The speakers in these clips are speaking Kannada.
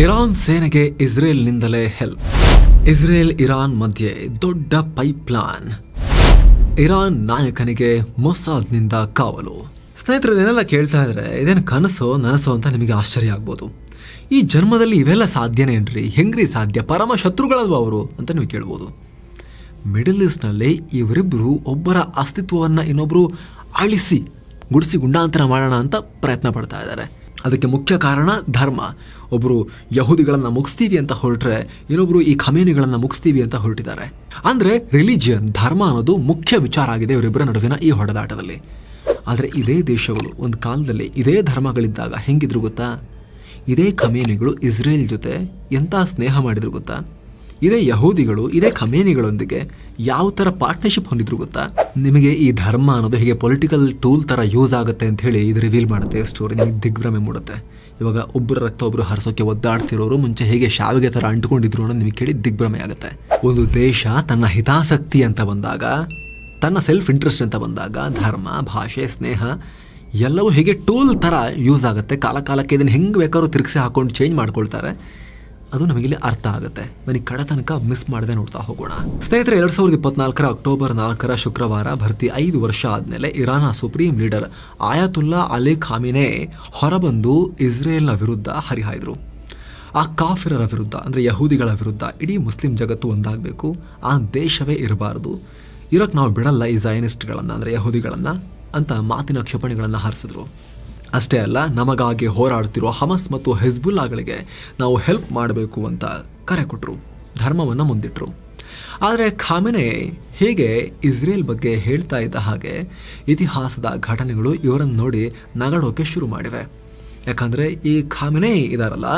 ಇರಾನ್ ಸೇನೆಗೆ ಇಸ್ರೇಲ್ನಿಂದಲೇ ಹೆಲ್ಪ್ ಇಸ್ರೇಲ್, ಇರಾನ್ ಮಧ್ಯೆ ದೊಡ್ಡ ಪೈಪ್ಲಾನ್ ಇರಾನ್ ನಾಯಕನಿಗೆ ಮೊಸಾದ್ನಿಂದ ಕಾವಲು. ಸ್ನೇಹಿತರು, ಇದನ್ನೆಲ್ಲ ಕೇಳ್ತಾ ಇದ್ರೆ ಇದೇನು ಕನಸು ನನಸು ಅಂತ ನಿಮಗೆ ಆಶ್ಚರ್ಯ ಆಗ್ಬೋದು. ಈ ಜನ್ಮದಲ್ಲಿ ಇವೆಲ್ಲ ಸಾಧ್ಯನೇನ್ರಿ ಹೆಂಗ್ರಿ ಸಾಧ್ಯ? ಪರಮ ಶತ್ರುಗಳಲ್ವ ಅವರು ಅಂತ ನೀವು ಕೇಳ್ಬೋದು. ಮಿಡಲ್ ಈಸ್ಟ್ನಲ್ಲಿ ಇವರಿಬ್ಬರು ಒಬ್ಬರ ಅಸ್ತಿತ್ವವನ್ನು ಇನ್ನೊಬ್ಬರು ಅಳಿಸಿ, ಗುಡಿಸಿ ಗುಂಡಾಂತರ ಮಾಡೋಣ ಅಂತ ಪ್ರಯತ್ನ ಪಡ್ತಾ ಇದ್ದಾರೆ. ಅದಕ್ಕೆ ಮುಖ್ಯ ಕಾರಣ ಧರ್ಮ. ಒಬ್ಬರು ಯಹೂದಿಗಳನ್ನು ಮುಗಿಸ್ತೀವಿ ಅಂತ ಹೊರಟ್ರೆ ಇನ್ನೊಬ್ಬರು ಈ ಖಮೇನಿಗಳನ್ನು ಮುಗಿಸ್ತೀವಿ ಅಂತ ಹೊರಟಿದ್ದಾರೆ. ಅಂದರೆ ರಿಲಿಜಿಯನ್, ಧರ್ಮ ಅನ್ನೋದು ಮುಖ್ಯ ವಿಚಾರ ಆಗಿದೆ ಇವರಿಬ್ಬರ ನಡುವಿನ ಈ ಹೊಡೆದಾಟದಲ್ಲಿ. ಆದರೆ ಇದೇ ದೇಶಗಳು ಒಂದು ಕಾಲದಲ್ಲಿ ಇದೇ ಧರ್ಮಗಳಿದ್ದಾಗ ಹೆಂಗಿದ್ರು ಗೊತ್ತಾ? ಇದೇ ಖಮೇನಿಗಳು ಇಸ್ರೇಲ್ ಜೊತೆ ಎಂಥ ಸ್ನೇಹ ಮಾಡಿದ್ರು ಗೊತ್ತಾ? ಇದೇ ಯಹೂದಿಗಳು, ಇದೇ ಖಮೇನಿಗಳೊಂದಿಗೆ ಯಾವ ಥರ ಪಾರ್ಟ್ನರ್ಶಿಪ್ ಹೊಂದಿದ್ರು ಗೊತ್ತಾ? ನಿಮಗೆ ಈ ಧರ್ಮ ಅನ್ನೋದು ಹೇಗೆ ಪೊಲಿಟಿಕಲ್ ಟೂಲ್ ಥರ ಯೂಸ್ ಆಗುತ್ತೆ ಅಂತ ಹೇಳಿ ಇದು ರಿವೀಲ್ ಮಾಡುತ್ತೆ ಸ್ಟೋರಿ ನಿಮಗೆ ದಿಗ್ಭ್ರಮೆ ಮೂಡುತ್ತೆ. ಇವಾಗ ಒಬ್ಬರ ರಕ್ತ ಒಬ್ಬರು ಹರಿಸೋಕೆ ಒದ್ದಾಡ್ತಿರೋರು ಮುಂಚೆ ಹೇಗೆ ಶಾವಿಗೆ ಥರ ಅಂಟ್ಕೊಂಡಿದ್ರು ಅನ್ನೋದು ನಿಮಗೆ ಕೇಳಿ ದಿಗ್ಭ್ರಮೆ ಆಗುತ್ತೆ. ಒಂದು ದೇಶ ತನ್ನ ಹಿತಾಸಕ್ತಿ ಅಂತ ಬಂದಾಗ, ತನ್ನ ಸೆಲ್ಫ್ ಇಂಟ್ರೆಸ್ಟ್ ಅಂತ ಬಂದಾಗ, ಧರ್ಮ, ಭಾಷೆ, ಸ್ನೇಹ, ಎಲ್ಲವೂ ಹೇಗೆ ಟೂಲ್ ಥರ ಯೂಸ್ ಆಗುತ್ತೆ. ಕಾಲ ಕಾಲಕ್ಕೆ ಇದನ್ನು ಹೆಂಗೆ ಬೇಕಾದ್ರೂ ತಿರುಗಿಸಿ ಹಾಕೊಂಡು ಚೇಂಜ್ ಮಾಡ್ಕೊಳ್ತಾರೆ. ಅದು ನಮಗಿಲ್ಲಿ ಅರ್ಥ ಆಗುತ್ತೆ. ಬನ್ನಿ, ಕಡೆ ತನಕ ಮಿಸ್ ಮಾಡದೆ ನೋಡ್ತಾ ಹೋಗೋಣ. ಸ್ನೇಹಿತರೆ, ಎರಡ್ ಸಾವಿರದ ಇಪ್ಪತ್ನಾಲ್ಕರ ಅಕ್ಟೋಬರ್ ನಾಲ್ಕರ ಶುಕ್ರವಾರ ಭರ್ತಿ ಐದು ವರ್ಷ ಆದಮೇಲೆ ಇರಾನ್ನ supreme leader Ayatollah Ali Khamenei ಹೊರಬಂದು ಇಸ್ರೇಲ್ನ ವಿರುದ್ಧ ಹರಿಹಾಯ್ದರು. ಆ ಕಾಫಿರರ ವಿರುದ್ಧ, ಅಂದರೆ ಯಹೂದಿಗಳ ವಿರುದ್ಧ ಇಡೀ ಮುಸ್ಲಿಂ ಜಗತ್ತು ಒಂದಾಗಬೇಕು. ಆ ದೇಶವೇ ಇರಬಾರದು. ಇರೋಕ್ಕೆ ನಾವು ಬಿಡಲ್ಲ ಈ ಜೈನಿಸ್ಟ್ಗಳನ್ನು ಅಂದರೆ ಯಹೂದಿಗಳನ್ನು ಅಂತ ಮಾತಿನ ಕ್ಷಿಪಣಿಗಳನ್ನು ಹಾರಿಸಿದ್ರು. ಅಷ್ಟೇ ಅಲ್ಲ, ನಮಗಾಗಿ ಹೋರಾಡ್ತಿರೋ ಹಮಸ್ ಮತ್ತು ಹೆಜ್ಬುಲ್ಲಾಗಳಿಗೆ ನಾವು ಹೆಲ್ಪ್ ಮಾಡಬೇಕು ಅಂತ ಕರೆ ಕೊಟ್ಟರು ಧರ್ಮವನ್ನು ಮುಂದಿಟ್ಟರು ಆದರೆ ಖಾಮೆನೆ ಹೇಗೆ ಇಸ್ರೇಲ್ ಬಗ್ಗೆ ಹೇಳ್ತಾ ಇದ್ದ ಹಾಗೆ ಇತಿಹಾಸದ ಘಟನೆಗಳು ಇವರನ್ನು ನೋಡಿ ನಗಡೋಕೆ ಶುರು ಮಾಡಿವೆ. ಯಾಕಂದರೆ ಈ ಖಾಮೆನೆ ಇದಾರಲ್ಲ,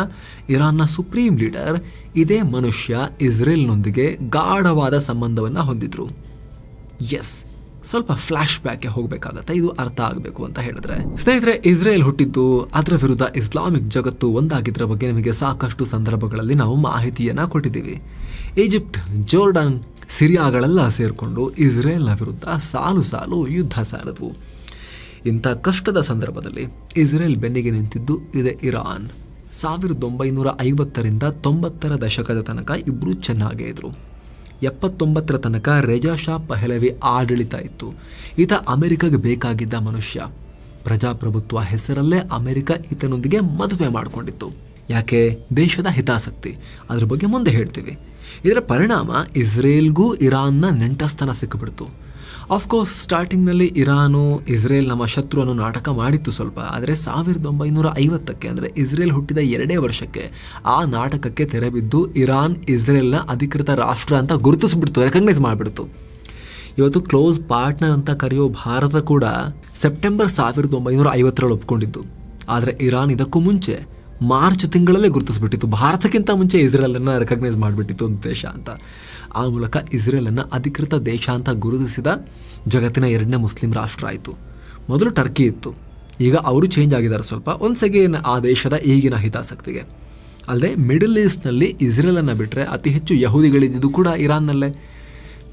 ಇರಾನ್ನ ಸುಪ್ರೀಂ ಲೀಡರ್ ಇದೇ ಮನುಷ್ಯ ಇಸ್ರೇಲ್ನೊಂದಿಗೆ ಗಾಢವಾದ ಸಂಬಂಧವನ್ನು ಹೊಂದಿದ್ರು. ಎಸ್ ಸ್ವಲ್ಪ ಫ್ಲಾಶ್ ಬ್ಯಾಕ್ಗೆ ಹೋಗಬೇಕಾಗತ್ತೆ. ಇದು ಅರ್ಥ ಆಗಬೇಕು ಅಂತ ಹೇಳಿದ್ರೆ. ಸ್ನೇಹಿತರೆ, ಇಸ್ರೇಲ್ ಹುಟ್ಟಿದ್ದು ಅದರ ವಿರುದ್ಧ ಇಸ್ಲಾಮಿಕ್ ಜಗತ್ತು ಒಂದಾಗಿದ್ರ ಬಗ್ಗೆ ನಿಮಗೆ ಸಾಕಷ್ಟು ಸಂದರ್ಭಗಳಲ್ಲಿ ನಾವು ಮಾಹಿತಿಯನ್ನ ಕೊಟ್ಟಿದ್ದೀವಿ. ಈಜಿಪ್ಟ್, ಜೋರ್ಡನ್, ಸಿರಿಯಾಗಳೆಲ್ಲ ಸೇರಿಕೊಂಡು ಇಸ್ರೇಲ್ನ ವಿರುದ್ಧ ಸಾಲು ಸಾಲು ಯುದ್ಧ ಸಾರದವು. ಇಂಥ ಕಷ್ಟದ ಸಂದರ್ಭದಲ್ಲಿ ಇಸ್ರೇಲ್ ಬೆನ್ನಿಗೆ ನಿಂತಿದ್ದು ಇದೆ ಇರಾನ್. ಸಾವಿರದ ಒಂಬೈನೂರ ಐವತ್ತರಿಂದ ತೊಂಬತ್ತರ ದಶಕದ ತನಕ ಇಬ್ಬರು ಚೆನ್ನಾಗೇ ಇದ್ರು. ಎಪ್ಪತ್ತೊಂಬತ್ತರ ತನಕ ರೆಜಾ ಶಾ ಪಹಲವಿ ಆಡಳಿತ ಇತ್ತು. ಈತ ಅಮೆರಿಕಗೆ ಬೇಕಾಗಿದ್ದ ಮನುಷ್ಯ. ಪ್ರಜಾಪ್ರಭುತ್ವ ಹೆಸರಲ್ಲೇ ಅಮೆರಿಕ ಈತನೊಂದಿಗೆ ಮದುವೆ ಮಾಡಿಕೊಂಡಿತ್ತು. ಯಾಕೆ? ದೇಶದ ಹಿತಾಸಕ್ತಿ. ಅದ್ರ ಬಗ್ಗೆ ಮುಂದೆ ಹೇಳ್ತೀವಿ. ಇದರ ಪರಿಣಾಮ ಇಸ್ರೇಲ್ಗೂ ಇರಾನ್ನ ನೆಂಟಸ್ಥಾನ ಸಿಕ್ಕಿಬಿಡ್ತು. ಆಫ್ಕೋರ್ಸ್ ಸ್ಟಾರ್ಟಿಂಗ್ನಲ್ಲಿ ಇರಾನು, ಇಸ್ರೇಲ್ ನಮ್ಮ ಶತ್ರು ಅನ್ನೋ ನಾಟಕ ಮಾಡಿತ್ತು ಸ್ವಲ್ಪ. ಆದರೆ ಸಾವಿರದ ಒಂಬೈನೂರ ಐವತ್ತಕ್ಕೆ ಅಂದರೆ ಇಸ್ರೇಲ್ ಹುಟ್ಟಿದ ಎರಡೇ ವರ್ಷಕ್ಕೆ ಆ ನಾಟಕಕ್ಕೆ ತೆರೆಬಿದ್ದು ಇರಾನ್, ಇಸ್ರೇಲ್ನ ಅಧಿಕೃತ ರಾಷ್ಟ್ರ ಅಂತ ಗುರುತಿಸ್ಬಿಡ್ತು ರೆಕಗ್ನೈಸ್ ಮಾಡಿಬಿಡ್ತು. ಇವತ್ತು ಕ್ಲೋಸ್ ಪಾರ್ಟ್ನರ್ ಅಂತ ಕರೆಯೋ ಭಾರತ ಕೂಡ ಸೆಪ್ಟೆಂಬರ್ ಸಾವಿರದ ಒಂಬೈನೂರ ಐವತ್ತರಲ್ಲಿ ಒಪ್ಕೊಂಡಿದ್ದು. ಆದರೆ ಇರಾನ್ ಇದಕ್ಕೂ ಮುಂಚೆ ಮಾರ್ಚ್ ತಿಂಗಳಲ್ಲೇ ಗುರುತಿಸ್ಬಿಟ್ಟಿತ್ತು. ಭಾರತಕ್ಕಿಂತ ಮುಂಚೆ ಇಸ್ರೇಲನ್ನು ರೆಕಗ್ನೈಸ್ ಮಾಡಿಬಿಟ್ಟಿತ್ತು ಒಂದು ದೇಶ ಅಂತ. ಆ ಮೂಲಕ ಇಸ್ರೇಲನ್ನು ಅಧಿಕೃತ ದೇಶ ಅಂತ ಗುರುತಿಸಿದ ಜಗತ್ತಿನ ಎರಡನೇ ಮುಸ್ಲಿಂ ರಾಷ್ಟ್ರ ಆಯಿತು. ಮೊದಲು ಟರ್ಕಿ ಇತ್ತು. ಈಗ ಅವರು ಚೇಂಜ್ ಆಗಿದ್ದಾರೆ ಸ್ವಲ್ಪ. ಒಂದು ಸೆಕೆಂಡ್ ಆ ದೇಶದ ಈಗಿನ ಹಿತಾಸಕ್ತಿಗೆ. ಅಲ್ಲದೆ ಮಿಡಲ್ ಈಸ್ಟ್ನಲ್ಲಿ ಇಸ್ರೇಲನ್ನು ಬಿಟ್ಟರೆ ಅತಿ ಹೆಚ್ಚು ಯಹೂದಿಗಳಿದ್ದು ಕೂಡ ಇರಾನ್ನಲ್ಲೇ.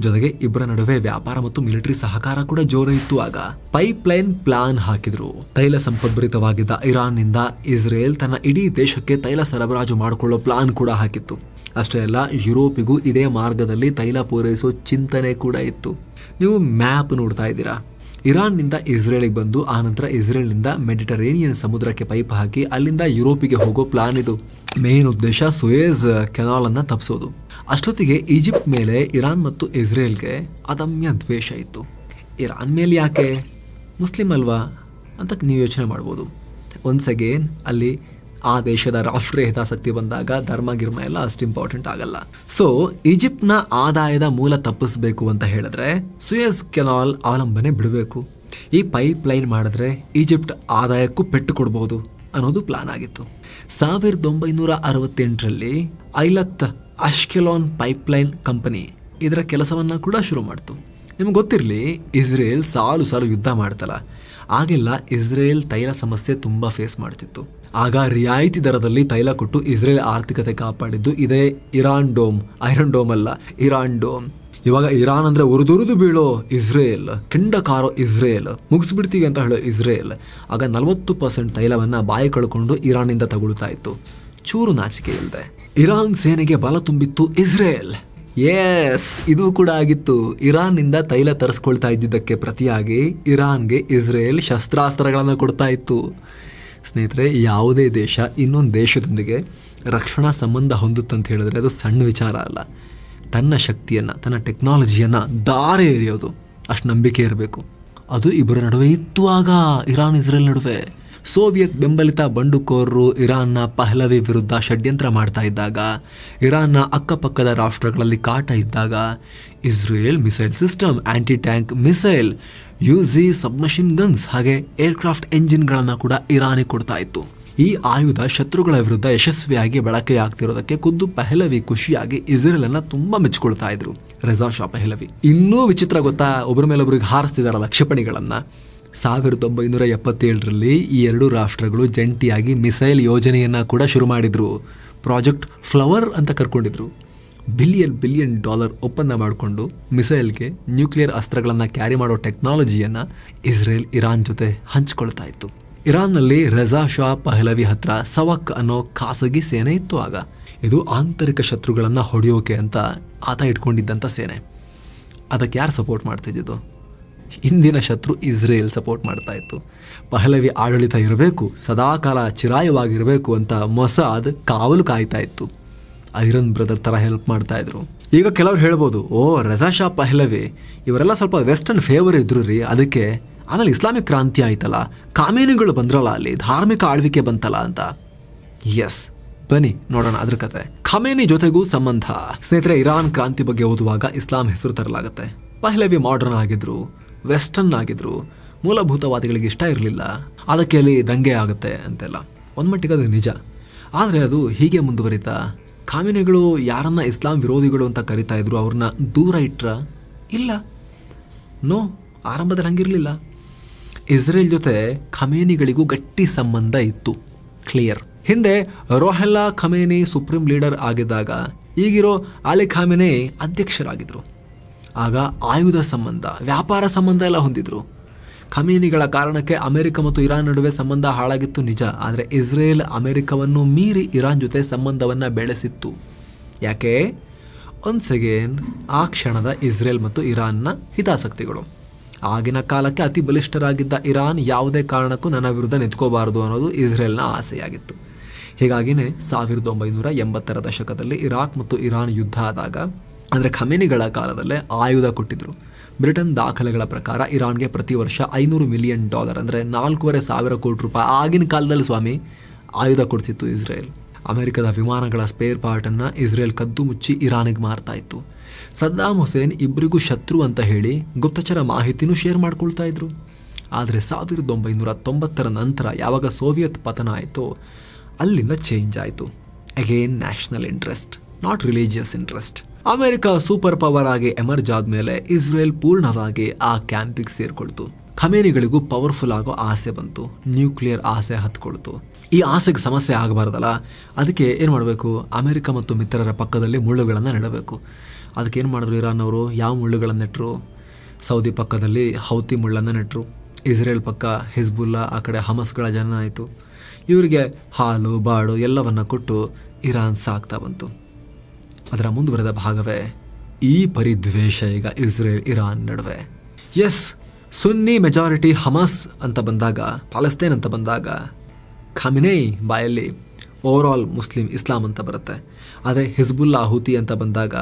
ಜೊತೆಗೆ ಇಬ್ಬರ ನಡುವೆ ವ್ಯಾಪಾರ ಮತ್ತು ಮಿಲಿಟರಿ ಸಹಕಾರ ಕೂಡ ಜೋರು ಇತ್ತು ಆಗ. ಪೈಪ್ ಲೈನ್ ಪ್ಲಾನ್ ಹಾಕಿದ್ರು. ತೈಲ ಸಂಪದ್ಭರಿತವಾಗಿದ್ದ ಇರಾನ್ನಿಂದ ಇಸ್ರೇಲ್ ತನ್ನ ಇಡೀ ದೇಶಕ್ಕೆ ತೈಲ ಸರಬರಾಜು ಮಾಡಿಕೊಳ್ಳೋ ಪ್ಲಾನ್ ಕೂಡ ಹಾಕಿತ್ತು. ಅಷ್ಟೇ ಅಲ್ಲ, ಯುರೋಪಿಗೂ ಇದೇ ಮಾರ್ಗದಲ್ಲಿ ತೈಲ ಪೂರೈಸೋ ಚಿಂತನೆ ಕೂಡ ಇತ್ತು. ನೀವು ಮ್ಯಾಪ್ ನೋಡ್ತಾ ಇದ್ದೀರಾ? ಇರಾನ್ನಿಂದ ಇಸ್ರೇಲಿಗೆ ಬಂದು ಆನಂತರ ಇಸ್ರೇಲ್ನಿಂದ ಮೆಡಿಟರೇನಿಯನ್ ಸಮುದ್ರಕ್ಕೆ ಪೈಪ್ ಹಾಕಿ, ಅಲ್ಲಿಂದ ಯುರೋಪಿಗೆ ಹೋಗೋ ಪ್ಲಾನ್ ಇದು. ಮೇನ್ ಉದ್ದೇಶ ಸುಯೇಜ್ ಕೆನಾಲನ್ನು ತಪ್ಪಿಸೋದು ಅಷ್ಟೊತ್ತಿಗೆ ಈಜಿಪ್ಟ್ ಮೇಲೆ ಇರಾನ್ ಮತ್ತು ಇಸ್ರೇಲ್ಗೆ ಅದಮ್ಯ ದ್ವೇಷ ಇತ್ತು. ಇರಾನ್ ಮೇಲೆ ಯಾಕೆ? ಮುಸ್ಲಿಂ ಅಲ್ವಾ? ಅಂತ ನೀವು ಯೋಚನೆ ಮಾಡ್ಬೋದು. ಒನ್ಸ್ ಅಗೇನ್ ಅಲ್ಲಿ ಆ ದೇಶದ ರಾಷ್ಟ್ರೀಯ ಹಿತಾಸಕ್ತಿ ಬಂದಾಗ ಧರ್ಮ, ಗಿರ್ಮ ಎಲ್ಲ ಅಷ್ಟು ಇಂಪಾರ್ಟೆಂಟ್ ಆಗಲ್ಲ. ಸೊ ಈಜಿಪ್ಟ್ನ ಆದಾಯದ ಮೂಲ ತಪ್ಪಿಸಬೇಕು ಅಂತ ಹೇಳಿದ್ರೆ ಸುಯಸ್ ಕೆನಾಲ್ ಅವಲಂಬನೆ ಬಿಡಬೇಕು. ಈ ಪೈಪ್ ಲೈನ್ ಮಾಡಿದ್ರೆ ಈಜಿಪ್ಟ್ ಆದಾಯಕ್ಕೂ ಪೆಟ್ಟು ಕೊಡ್ಬೋದು ಅನ್ನೋದು ಪ್ಲಾನ್ ಆಗಿತ್ತು. ಸಾವಿರದ ಒಂಬೈನೂರ ಅರವತ್ತೆಂಟರಲ್ಲಿ ಐಲತ್ ಅಶ್ಕೆಲಾನ್ ಪೈಪ್ಲೈನ್ ಕಂಪನಿ ಇದರ ಕೆಲಸವನ್ನು ಕೂಡ ಶುರು ಮಾಡ್ತು. ನಿಮ್ಗೆ ಗೊತ್ತಿರಲಿ, ಇಸ್ರೇಲ್ ಸಾಲು ಸಾಲು ಯುದ್ಧ ಮಾಡ್ತಲ್ಲ. ಆಗೆಲ್ಲ ಇಸ್ರೇಲ್ ತೈಲ ಸಮಸ್ಯೆ ತುಂಬ ಫೇಸ್ ಮಾಡ್ತಿತ್ತು. ಆಗ ರಿಯಾಯಿತಿ ದರದಲ್ಲಿ ತೈಲ ಕೊಟ್ಟು ಇಸ್ರೇಲ್ ಆರ್ಥಿಕತೆ ಕಾಪಾಡಿದ್ದು ಇದೇ ಇರಾನ್ ಡೋಮ್, ಐರನ್ ಡೋಮ್ ಅಲ್ಲ, ಇರಾನ್ ಡೋಮ್. ಇವಾಗ ಇರಾನ್ ಅಂದ್ರೆ ಉರಿದುರಿದು ಬೀಳೋ ಇಸ್ರೇಲ್, ಕೆಂಡ ಕಾರೋ ಇಸ್ರೇಲ್, ಮುಗಿಸ್ಬಿಡ್ತೀವಿ ಅಂತ ಹೇಳೋ ಇಸ್ರೇಲ್. ಆಗ ನಲವತ್ತು ಪರ್ಸೆಂಟ್ ತೈಲವನ್ನ ಬಾಯಿ ಕಳ್ಕೊಂಡು ಇಂದ ತಗೊಳ್ತಾ ಇತ್ತು. ಚೂರು ನಾಚಿಕೆ ಇಲ್ಲದೆ ಇರಾನ್ ಸೇನೆಗೆ ಬಲ ತುಂಬಿತ್ತು ಇಸ್ರೇಲ್. ಎಸ್ ಇದು ಕೂಡ ಆಗಿತ್ತು. ಇರಾನ್ನಿಂದ ತೈಲ ತರಿಸ್ಕೊಳ್ತಾ ಇದ್ದಿದ್ದಕ್ಕೆ ಪ್ರತಿಯಾಗಿ ಇರಾನ್ಗೆ ಇಸ್ರೇಲ್ ಶಸ್ತ್ರಾಸ್ತ್ರಗಳನ್ನು ಕೊಡ್ತಾ ಇತ್ತು. ಸ್ನೇಹಿತರೆ, ಯಾವುದೇ ದೇಶ ಇನ್ನೊಂದು ದೇಶದೊಂದಿಗೆ ರಕ್ಷಣಾ ಸಂಬಂಧ ಹೊಂದುತ್ತಂತ ಹೇಳಿದ್ರೆ ಅದು ಸಣ್ಣ ವಿಚಾರ ಅಲ್ಲ. ತನ್ನ ಶಕ್ತಿಯನ್ನು, ತನ್ನ ಟೆಕ್ನಾಲಜಿಯನ್ನು ದಾರೆ ಎರೆಯೋದು ಅಷ್ಟು ನಂಬಿಕೆ ಇರಬೇಕು. ಅದು ಇಬ್ಬರ ನಡುವೆ ಇತ್ತು ಆಗ, ಇರಾನ್ ಇಸ್ರೇಲ್ ನಡುವೆ. ಸೋವಿಯತ್ ಬೆಂಬಲಿತ ಬಂಡುಕೋರರು ಇರಾನ್ನ ಪಹಲವಿ ವಿರುದ್ಧ ಷಡ್ಯಂತ್ರ ಮಾಡ್ತಾ ಇದ್ದಾಗ, ಇರಾನ್ನ ಅಕ್ಕಪಕ್ಕದ ರಾಷ್ಟ್ರಗಳಲ್ಲಿ ಕಾಟ ಇದ್ದಾಗ, Israel missile system anti tank missile Uzi submachine guns ಹಾಗೆ ಏರ್ಕ್ರಾಫ್ಟ್ ಎಂಜಿನ್ಗಳನ್ನು ಕೂಡ ಇರಾನಿ ಕೊಡ್ತಾ ಇತ್ತು. ಈ ಆಯುಧ ಶತ್ರುಗಳ ವಿರುದ್ಧ ಯಶಸ್ವಿಯಾಗಿ ಬಳಕೆಯಾಗ್ತಿರೋದಕ್ಕೆ ಖುದ್ದು ಪೆಹಲವಿ ಖುಷಿಯಾಗಿ ಇಸ್ರೇಲ್ ಅನ್ನ ತುಂಬಾ ಮೆಚ್ಕೊಳ್ತಾ ಇದ್ರು. ರೆಜಾ ಶಾ ಪಹಲವಿ. ಇನ್ನೂ ವಿಚಿತ್ರ ಗೊತ್ತಾ? ಒಬ್ಬರ ಮೇಲೊಬ್ಬರಿಗೆ ಹಾರಿಸ್ತಿದಾರಲ್ಲ ಕ್ಷಿಪಣಿಗಳನ್ನ. ಸಾವಿರದ ಒಂಬೈನೂರ ಎಪ್ಪತ್ತೇಳರಲ್ಲಿ ಈ ಎರಡು ರಾಷ್ಟ್ರಗಳು ಜಂಟಿಯಾಗಿ ಮಿಸೈಲ್ ಯೋಜನೆಯನ್ನು ಕೂಡ ಶುರು ಮಾಡಿದರು. ಪ್ರಾಜೆಕ್ಟ್ ಫ್ಲವರ್ ಅಂತ ಕರ್ಕೊಂಡಿದ್ರು. ಬಿಲಿಯನ್ ಬಿಲಿಯನ್ ಡಾಲರ್ ಒಪ್ಪಂದ ಮಾಡಿಕೊಂಡು ಮಿಸೈಲ್ಗೆ ನ್ಯೂಕ್ಲಿಯರ್ ಅಸ್ತ್ರಗಳನ್ನು ಕ್ಯಾರಿ ಮಾಡೋ ಟೆಕ್ನಾಲಜಿಯನ್ನು ಇಸ್ರೇಲ್ ಇರಾನ್ ಜೊತೆ ಹಂಚಿಕೊಳ್ತಾ ಇತ್ತು. ಇರಾನ್ನಲ್ಲಿ ರಜಾ ಶಾ ಪಹಲವಿ ಹತ್ರ ಸವಕ್ ಅನ್ನೋ ಖಾಸಗಿ ಸೇನೆ ಇತ್ತು ಆಗ. ಇದು ಆಂತರಿಕ ಶತ್ರುಗಳನ್ನು ಹೊಡೆಯೋಕೆ ಅಂತ ಆತ ಇಟ್ಕೊಂಡಿದ್ದಂಥ ಸೇನೆ. ಅದಕ್ಕೆ ಯಾರು ಸಪೋರ್ಟ್ ಮಾಡ್ತಿದ್ದಿದ್ದು? ಇಂದಿನ ಶತ್ರು ಇಸ್ರೇಲ್ ಸಪೋರ್ಟ್ ಮಾಡ್ತಾ ಇತ್ತು. ಪಹಲವಿ ಆಡಳಿತ ಇರಬೇಕು, ಸದಾಕಾಲ ಚಿರಾಯವಾಗಿರಬೇಕು ಅಂತ ಮೊಸಾದ್ ಕಾವಲು ಕಾಯ್ತಾ ಇತ್ತು. ಐರನ್ ಬ್ರದರ್ ಥರ ಹೆಲ್ಪ್ ಮಾಡ್ತಾ ಇದ್ರು. ಈಗ ಕೆಲವ್ರು ಹೇಳ್ಬೋದು, ಓ, ರಜಾ ಶಾ ಪಹಲವಿ, ಇವರೆಲ್ಲ ಸ್ವಲ್ಪ ವೆಸ್ಟರ್ನ್ ಫೇವರ್ ಇದ್ರು ರೀ, ಅದಕ್ಕೆ ಆಮೇಲೆ ಇಸ್ಲಾಮಿಕ್ ಕ್ರಾಂತಿ ಆಯ್ತಲ್ಲ ಕಾಮೇನಿಗಳು ಬಂದ್ರಲ್ಲ ಅಲ್ಲಿ, ಧಾರ್ಮಿಕ ಆಳ್ವಿಕೆ ಬಂತಲ್ಲ ಅಂತ. ಎಸ್ ಬನ್ನಿ, ನೋಡೋಣ ಅದ್ರ ಕತೆ. ಖಮೇನಿ ಜೊತೆಗೂ ಸಂಬಂಧ. ಸ್ನೇಹಿತರೆ, ಇರಾನ್ ಕ್ರಾಂತಿ ಬಗ್ಗೆ ಓದುವಾಗ ಇಸ್ಲಾಂ ಹೆಸರು ತರಲಾಗುತ್ತೆ. ಪಹಲವಿ ಮಾಡರ್ನ್ ಆಗಿದ್ರು. ವೆಸ್ಟರ್ನ್ ಆಗಿದ್ರು ಮೂಲಭೂತವಾದಿಗಳಿಗೆ ಇಷ್ಟ ಇರಲಿಲ್ಲ. ಅದಕ್ಕೆ ಅಲ್ಲಿ ದಂಗೆ ಆಗುತ್ತೆ ಅಂತೆಲ್ಲ. ಒಂದು ಮಟ್ಟಿಗೆ ಅದು ನಿಜ. ಆದರೆ ಅದು ಹೀಗೆ ಮುಂದುವರಿತಾ. ಕಾಮಿನಿಗಳು ಯಾರನ್ನ ಇಸ್ಲಾಂ ವಿರೋಧಿಗಳು ಅಂತ ಕರಿತಾ ಇದ್ರು ಅವ್ರನ್ನ ದೂರ ಇಟ್ರ? ಇಲ್ಲ. ನೋ, ಆರಂಭದಲ್ಲಿ ಹಂಗಿರಲಿಲ್ಲ. ಇಸ್ರೇಲ್ ಜೊತೆ ಖಮೇನಿಗಳಿಗೂ ಗಟ್ಟಿ ಸಂಬಂಧ ಇತ್ತು. ಕ್ಲಿಯರ್ ಹಿಂದೆ ರೋಹೆಲ್ಲಾ ಖಮೇನಿ ಸುಪ್ರೀಂ ಲೀಡರ್ ಆಗಿದ್ದಾಗ ಈಗಿರೋ ಅಲಿ ಖಾಮೆನೆ ಅಧ್ಯಕ್ಷರಾಗಿದ್ರು. ಆಗ ಆಯುಧ ಸಂಬಂಧ, ವ್ಯಾಪಾರ ಸಂಬಂಧ ಎಲ್ಲ ಹೊಂದಿದ್ರು. ಖಮೀನಿಗಳ ಕಾರಣಕ್ಕೆ ಅಮೆರಿಕ ಮತ್ತು ಇರಾನ್ ನಡುವೆ ಸಂಬಂಧ ಹಾಳಾಗಿತ್ತು ನಿಜ, ಆದರೆ ಇಸ್ರೇಲ್ ಅಮೆರಿಕವನ್ನು ಮೀರಿ ಇರಾನ್ ಜೊತೆ ಸಂಬಂಧವನ್ನು ಬೆಳೆಸಿತ್ತು. ಯಾಕೆ? ಒನ್ಸ್ ಅಗೇನ್ ಆ ಕ್ಷಣದ ಇಸ್ರೇಲ್ ಮತ್ತು ಇರಾನ್ನ ಹಿತಾಸಕ್ತಿಗಳು. ಆಗಿನ ಕಾಲಕ್ಕೆ ಅತಿ ಬಲಿಷ್ಠರಾಗಿದ್ದ ಇರಾನ್ ಯಾವುದೇ ಕಾರಣಕ್ಕೂ ನನ್ನ ವಿರುದ್ಧ ನಿಂತ್ಕೋಬಾರದು ಅನ್ನೋದು ಇಸ್ರೇಲ್ನ ಆಸೆಯಾಗಿತ್ತು. ಹೀಗಾಗಿಯೇ ಸಾವಿರದ ಒಂಬೈನೂರ ಎಂಬತ್ತರ ದಶಕದಲ್ಲಿ ಇರಾಕ್ ಮತ್ತು ಇರಾನ್ ಯುದ್ಧ ಆದಾಗ ಅಂದರೆ ಖಮೇನಿಗಳ ಕಾಲದಲ್ಲೇ ಆಯುಧ ಕೊಟ್ಟಿದ್ದರು ಬ್ರಿಟನ್ ದಾಖಲೆಗಳ ಪ್ರಕಾರ ಇರಾನ್ಗೆ ಪ್ರತಿ ವರ್ಷ ಐನೂರು ಮಿಲಿಯನ್ ಡಾಲರ್ ಅಂದರೆ ನಾಲ್ಕೂವರೆ ಸಾವಿರ ಕೋಟಿ ರೂಪಾಯಿ ಆಗಿನ ಕಾಲದಲ್ಲಿ ಸ್ವಾಮಿ ಆಯುಧ ಕೊಡ್ತಿತ್ತು ಇಸ್ರೇಲ್. ಅಮೆರಿಕದ ವಿಮಾನಗಳ ಸ್ಪೇರ್ ಪಾರ್ಟನ್ನು ಇಸ್ರೇಲ್ ಕದ್ದು ಮುಚ್ಚಿ ಇರಾನಿಗೆ ಮಾರ್ತಾ ಇತ್ತು. ಸದ್ದಾಮ್ ಹುಸೇನ್ ಇಬ್ಬರಿಗೂ ಶತ್ರು ಅಂತ ಹೇಳಿ ಗುಪ್ತಚರ ಮಾಹಿತಿನೂ ಶೇರ್ ಮಾಡ್ಕೊಳ್ತಾ ಇದ್ರು. ಆದರೆ ಸಾವಿರದ ಒಂಬೈನೂರ ತೊಂಬತ್ತರ ನಂತರ ಯಾವಾಗ ಸೋವಿಯತ್ ಪತನ ಆಯಿತು ಅಲ್ಲಿಂದ ಚೇಂಜ್ ಆಯಿತು. Again national interest not religious interest America super power ಆಗಿ ಎಮರ್ಜ್ ಆದ್ಮೇಲೆ ಇಸ್ರೇಲ್ ಪೂರ್ಣವಾಗಿ ಆ ಕ್ಯಾಂಪಿಗೆ ಸೇರ್ಕೊಳ್ತು. ಖಮೇನಿಗಳಿಗೂ ಪವರ್ಫುಲ್ ಆಗೋ ಆಸೆ ಬಂತು. ನ್ಯೂಕ್ಲಿಯರ್ ಆಸೆ ಹತ್ಕೊಳ್ತು. ಈ ಆಸೆಗೆ ಸಮಸ್ಯೆ ಆಗಬಾರ್ದಲ್ಲ? ಅದಕ್ಕೆ ಏನು ಮಾಡಬೇಕು? ಅಮೆರಿಕ ಮತ್ತು ಮಿತ್ರರ ಪಕ್ಕದಲ್ಲಿ ಮುಳ್ಳುಗಳನ್ನು ನೆಡಬೇಕು. ಅದಕ್ಕೆ ಏನು ಮಾಡಿದ್ರು ಇರಾನ್ ಅವರು ಯಾವ ಮುಳ್ಳುಗಳನ್ನು ನೆಟ್ಟರು ಸೌದಿ ಪಕ್ಕದಲ್ಲಿ ಹೌತಿ ಮುಳ್ಳನ್ನು ನೆಟ್ಟರು ಇಸ್ರೇಲ್ ಪಕ್ಕ ಹಿಜ್ಬುಲ್ಲಾ, ಆ ಕಡೆ ಹಮಸ್ಗಳ ಜನ ಆಯಿತು. ಇವರಿಗೆ ಹಾಲು, ಬಾಡು ಎಲ್ಲವನ್ನ ಕೊಟ್ಟು ಇರಾನ್ ಸಾಕ್ತಾ ಬಂತು. ಅದರ ಮುಂದುವರೆದ ಭಾಗವೇ ಈ ಪರಿದ್ವೇಷ ಈಗ ಇಸ್ರೇಲ್ ಇರಾನ್ ನಡುವೆ. ಎಸ್ ಸುನ್ನಿ ಮೆಜಾರಿಟಿ ಹಮಾಸ್ ಅಂತ ಬಂದಾಗ ಪಾಲಸ್ತೇನ್ ಅಂತ ಬಂದಾಗ, ಖಮಿನೇ ಬಾಯಲ್ಲಿ ಓವರ್ ಆಲ್ ಮುಸ್ಲಿಂ ಇಸ್ಲಾಂ ಅಂತ ಬರುತ್ತೆ. ಅದೇ ಹಿಜ್ಬುಲ್ಲಾ ಹುತಿ ಅಂತ ಬಂದಾಗ,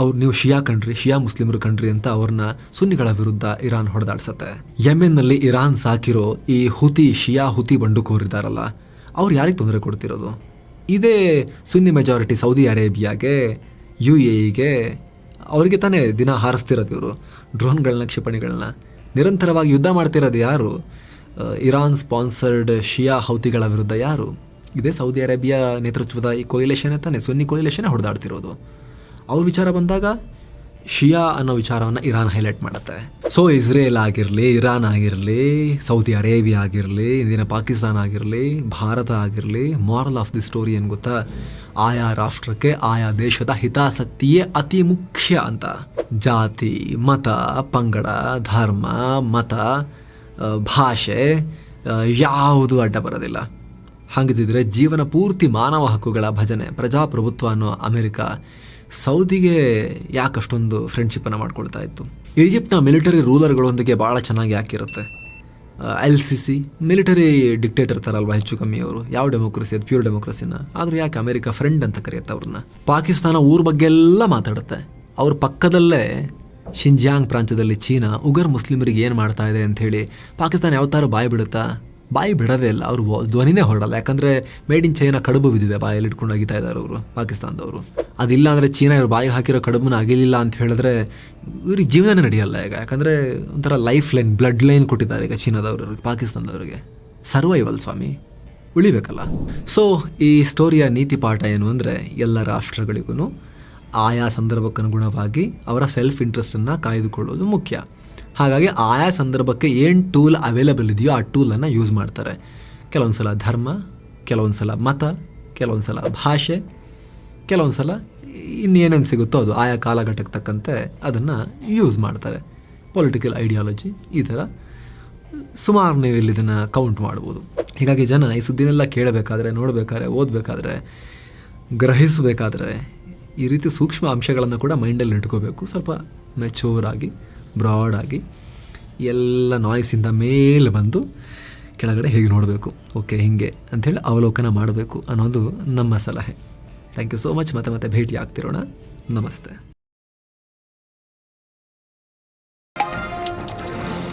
ಅವ್ರು ನೀವು ಶಿಯಾ ಕಂಡ್ರಿ, ಶಿಯಾ ಮುಸ್ಲಿಮರು ಕಂಡ್ರಿ ಅಂತ ಅವ್ರನ್ನ ಸುನ್ನಿಗಳ ವಿರುದ್ಧ ಇರಾನ್ ಹೊಡೆದಾಡ್ಸತ್ತೆ. ಯಮೆನ್ನಲ್ಲಿ ಇರಾನ್ ಸಾಕಿರೋ ಈ ಹುತಿ ಶಿಯಾ ಹುತಿ ಬಂಡುಕೋರಿದ್ದಾರಲ್ಲ, ಅವ್ರು ಯಾರಿಗೆ ತೊಂದರೆ ಕೊಡ್ತಿರೋದು? ಇದೇ ಸುನ್ನಿ ಮೆಜಾರಿಟಿ ಸೌದಿ ಅರೇಬಿಯಾಗೆ ಯು ಎ ಇಗೆ ಅವರಿಗೆ ತಾನೇ ದಿನ ಹಾರಿಸ್ತಿರೋದು ಇವರು. ಡ್ರೋನ್ಗಳನ್ನ ಕ್ಷಿಪಣಿಗಳನ್ನ ನಿರಂತರವಾಗಿ ಯುದ್ಧ ಮಾಡ್ತಿರೋದು ಯಾರು? ಇರಾನ್ ಸ್ಪಾನ್ಸರ್ಡ್ ಶಿಯಾ ಹೌತಿಗಳ ವಿರುದ್ಧ ಯಾರು? ಇದೇ ಸೌದಿ ಅರೇಬಿಯಾ ನೇತೃತ್ವದ ಈ ಕೊಯಿಲೇಷನ್ ತಾನೇ, ಸುನ್ನಿ ಕೊಯಿಲೇಷನ್ ಹೊಡೆದಾಡ್ತಿರೋದು. ಅವ್ರ ವಿಚಾರ ಬಂದಾಗ ಶಿಯಾ ಅನ್ನೋ ವಿಚಾರವನ್ನು ಇರಾನ್ ಹೈಲೈಟ್ ಮಾಡುತ್ತೆ. ಸೊ ಇಸ್ರೇಲ್ ಆಗಿರಲಿ, ಇರಾನ್ ಆಗಿರಲಿ, ಸೌದಿ ಅರೇಬಿಯಾ ಆಗಿರಲಿ, ಇಂದಿನ ಪಾಕಿಸ್ತಾನ ಆಗಿರಲಿ, ಭಾರತ ಆಗಿರಲಿ ಮಾರಲ್ ಆಫ್ ದಿ ಸ್ಟೋರಿ ಏನು ಗೊತ್ತಾ? ಆಯಾ ರಾಷ್ಟ್ರಕ್ಕೆ, ಆಯಾ ದೇಶದ ಹಿತಾಸಕ್ತಿಯೇ ಅತಿ ಮುಖ್ಯ ಅಂತ. ಜಾತಿ, ಮತ, ಪಂಗಡ, ಧರ್ಮ, ಮತ ಭಾಷೆ ಯಾವುದು ಅಡ್ಡ ಬರೋದಿಲ್ಲ. ಹಾಗಿದ್ದಿದ್ರೆ ಜೀವನ ಪೂರ್ತಿ ಮಾನವ ಹಕ್ಕುಗಳ ಭಜನೆ, ಪ್ರಜಾಪ್ರಭುತ್ವ ಅನ್ನೋ ಅಮೆರಿಕ ಸೌದಿಗೆ ಯಾಕೆ ಅಷ್ಟೊಂದು ಫ್ರೆಂಡ್ಶಿಪ್ಪನ್ನು ಮಾಡ್ಕೊಳ್ತಾ ಇತ್ತು? ಈಜಿಪ್ಟ್ನ ಮಿಲಿಟರಿ ರೂಲರ್ಗಳೊಂದಿಗೆ ಭಾಳ ಚೆನ್ನಾಗಿ ಯಾಕಿರುತ್ತೆ? L Sisi military dictator ಥರಲ್ವಾ ಹೆಚ್ಚು ಕಮ್ಮಿ ಅವರು? ಯಾವ ಡೆಮೋಕ್ರಸಿ ಅದು? ಪ್ಯೂರ್ ಡೆಮೋಕ್ರಸಿನ ಆದರೂ ಯಾಕೆ ಅಮೆರಿಕ ಫ್ರೆಂಡ್ ಅಂತ ಕರೆಯುತ್ತೆ ಅವ್ರನ್ನ? ಪಾಕಿಸ್ತಾನ ಊರ ಬಗ್ಗೆ ಎಲ್ಲ ಮಾತಾಡುತ್ತೆ. ಅವ್ರ ಪಕ್ಕದಲ್ಲೇ ಶಿಂಜಾಂಗ್ ಪ್ರಾಂತ್ಯದಲ್ಲಿ ಚೀನಾ, ಉಗರ್ ಮುಸ್ಲಿಮರಿಗೆ ಏನು ಮಾಡ್ತಾ ಇದೆ ಅಂತ ಹೇಳಿ ಪಾಕಿಸ್ತಾನ ಯಾವತ್ತಾರು ಬಾಯಿ ಬಿಡುತ್ತಾ? ಬಾಯಿ ಬಿಡೋದೇ ಇಲ್ಲ, ಅವರು ಧ್ವನಿನೇ ಹೊರಡಲ್ಲ. ಯಾಕಂದರೆ ಮೇಡ್ ಇನ್ ಚೈನಾ ಕಡುಬು ಬಿದ್ದಿದೆ, ಬಾಯಲ್ಲಿ ಇಟ್ಕೊಂಡು ಅಗಿತಾ ಇದ್ದಾರೆ ಅವರು ಪಾಕಿಸ್ತಾನದವರು. ಅದಿಲ್ಲ ಅಂದರೆ ಚೀನಾ ಇವರು ಬಾಯಿಗೆ ಹಾಕಿರೋ ಕಡುಬನ್ನ ಅಗಿಲಿಲ್ಲ ಅಂತ ಹೇಳಿದ್ರೆ ಇವ್ರಿಗೆ ಜೀವನನೇ ನಡೆಯಲ್ಲ ಈಗ. ಯಾಕಂದರೆ ಒಂಥರ ಲೈಫ್ ಲೈನ್ ಬ್ಲಡ್ ಲೈನ್ ಕೊಟ್ಟಿದ್ದಾರೆ ಈಗ ಚೀನಾದವರು, ಪಾಕಿಸ್ತಾನದವರಿಗೆ. ಸರ್ವೈವಲ್ ಸ್ವಾಮಿ, ಉಳಿಬೇಕಲ್ಲ. ಸೊ ಈ ಸ್ಟೋರಿಯ ನೀತಿ ಪಾಠ ಏನು ಅಂದರೆ ಎಲ್ಲ ರಾಷ್ಟ್ರಗಳಿಗೂ ಆಯಾ ಸಂದರ್ಭಕ್ಕನುಗುಣವಾಗಿ ಅವರ ಸೆಲ್ಫ್ ಇಂಟ್ರೆಸ್ಟನ್ನು ಕಾಯ್ದುಕೊಳ್ಳೋದು ಮುಖ್ಯ. ಹಾಗಾಗಿ ಆಯಾ ಸಂದರ್ಭಕ್ಕೆ ಏನು ಟೂಲ್ ಅವೈಲಬಲ್ ಇದೆಯೋ ಆ ಟೂಲನ್ನು ಯೂಸ್ ಮಾಡ್ತಾರೆ. ಕೆಲವೊಂದು ಸಲ ಧರ್ಮ ಕೆಲವೊಂದು ಸಲ ಮತ ಕೆಲವೊಂದು ಸಲ ಭಾಷೆ ಕೆಲವೊಂದು ಸಲ ಇನ್ನೇನೇನು ಸಿಗುತ್ತೋ ಅದು ಆಯಾ ಕಾಲಘಟ್ಟಕ್ಕೆ ತಕ್ಕಂತೆ ಅದನ್ನು ಯೂಸ್ ಮಾಡ್ತಾರೆ. ಪೊಲಿಟಿಕಲ್ ಐಡಿಯಾಲಜಿ ಈ ಥರ ಸುಮಾರು ನೀವು ಇಲ್ಲಿ ಇದನ್ನು ಕೌಂಟ್ ಮಾಡ್ಬೋದು. ಹೀಗಾಗಿ ಜನ ಈ ಸುದ್ದಿನೆಲ್ಲ ಕೇಳಬೇಕಾದ್ರೆ, ನೋಡಬೇಕಾದ್ರೆ, ಓದಬೇಕಾದ್ರೆ, ಗ್ರಹಿಸಬೇಕಾದ್ರೆ ಈ ರೀತಿ ಸೂಕ್ಷ್ಮ ಅಂಶಗಳನ್ನು ಕೂಡ ಮೈಂಡಲ್ಲಿ ಇಟ್ಕೋಬೇಕು. ಸ್ವಲ್ಪ ಮೆಚೂರ್ ಆಗಿ ಬ್ರಾಡ್ ಆಗಿ ಎಲ್ಲ ನಾಯ್ಸಿಂದ ಮೇಲೆ ಬಂದು ಕೆಳಗಡೆ ಹೇಗೆ ನೋಡಬೇಕು? ಓಕೆ ಹೀಗೆ ಅಂಥೇಳಿ ಅವಲೋಕನ ಮಾಡಬೇಕು ಅನ್ನೋದು ನಮ್ಮ ಸಲಹೆ. ಥ್ಯಾಂಕ್ ಯು ಸೋ ಮಚ್ ಮತ್ತೆ ಮತ್ತೆ ಭೇಟಿ ಆಗ್ತಿರೋಣ ನಮಸ್ತೆ.